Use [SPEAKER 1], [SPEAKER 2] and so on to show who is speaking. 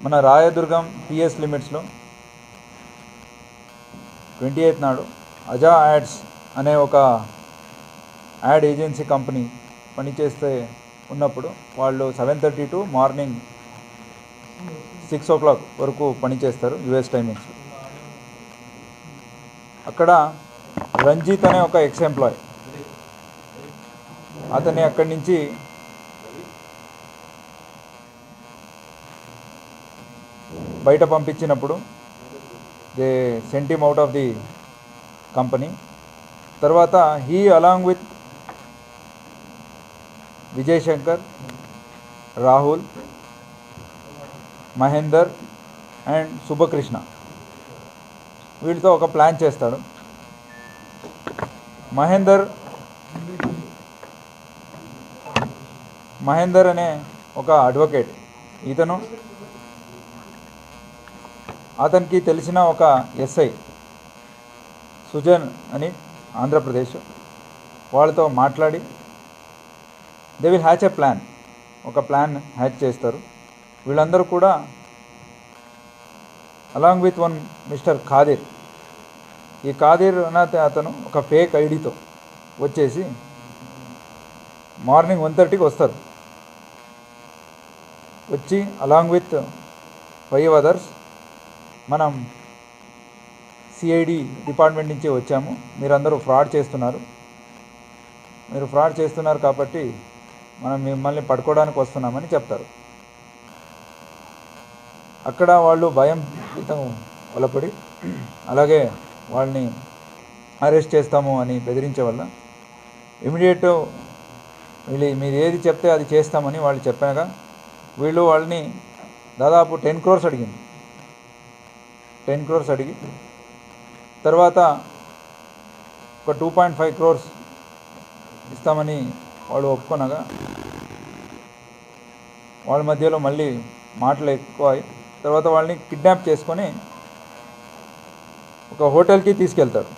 [SPEAKER 1] మన రాయదుర్గం పిఎస్ లిమిట్స్లో twenty eighth నాడు అజా యాడ్స్ అనే ఒక యాడ్ ఏజెన్సీ కంపెనీ పనిచేస్తే ఉన్నప్పుడు వాళ్ళు seven thirty to morning six o'clock వరకు పనిచేస్తారు యుఎస్ టైమింగ్స్ అక్కడ రంజిత్ అనే ఒక ఎక్స్ ఎంప్లాయ్ అతన్ని అక్కడి నుంచి బయట పంపించినప్పుడు they sent him out of the company తర్వాత he along with Vijay Shankar Rahul Mahender and Subhakrishna వీళ్ళతో ఒక ప్లాన్ చేస్తాడు. మహేందర్ మహేందర్ అనే ఒక అడ్వకేట్ ఇతను అతనికి తెలిసిన ఒక ఎస్ఐ సుజన్ అని ఆంధ్రప్రదేశ్ వాళ్ళతో మాట్లాడి they will hatch a plan ఒక ప్లాన్ హ్యాచ్ చేస్తారు. వీళ్ళందరూ కూడా along with one mister Khadir ఈ ఖాదిర్ అనే అతను ఒక ఫేక్ ఐడితో వచ్చేసి మార్నింగ్ వన్ థర్టీకి వస్తారు. వచ్చి అలాంగ్ విత్ ఫైవ్ అదర్స్ మనం సిఐడి డిపార్ట్మెంట్ నుంచి వచ్చాము. మీరందరూ ఫ్రాడ్ చేస్తున్నారు. మీరు ఫ్రాడ్ చేస్తున్నారు కాబట్టి మనం మిమ్మల్ని పట్టుకోవడానికి వస్తున్నామని చెప్తారు. అక్కడ వాళ్ళు భయం వలపడి అలాగే వాళ్ళని అరెస్ట్ చేస్తాము అని బెదిరించే వల్ల ఇమీడియట్ వీళ్ళు మీరు ఏది చెప్తే అది చేస్తామని వాళ్ళు చెప్పాక వీళ్ళు వాళ్ళని దాదాపు టెన్ క్రోర్స్ అడిగింది. టెన్ క్రోర్స్ అడిగి తర్వాత ఒక టూ పాయింట్ ఫైవ్ క్రోర్స్ ఇస్తామని వాళ్ళు ఒప్పుకొనగా వాళ్ళ మధ్యలో మళ్ళీ మాటలు ఎక్కువ తర్వాత వాళ్ళని కిడ్నాప్ చేసుకొని ఒక హోటల్కి తీసుకెళ్తాడు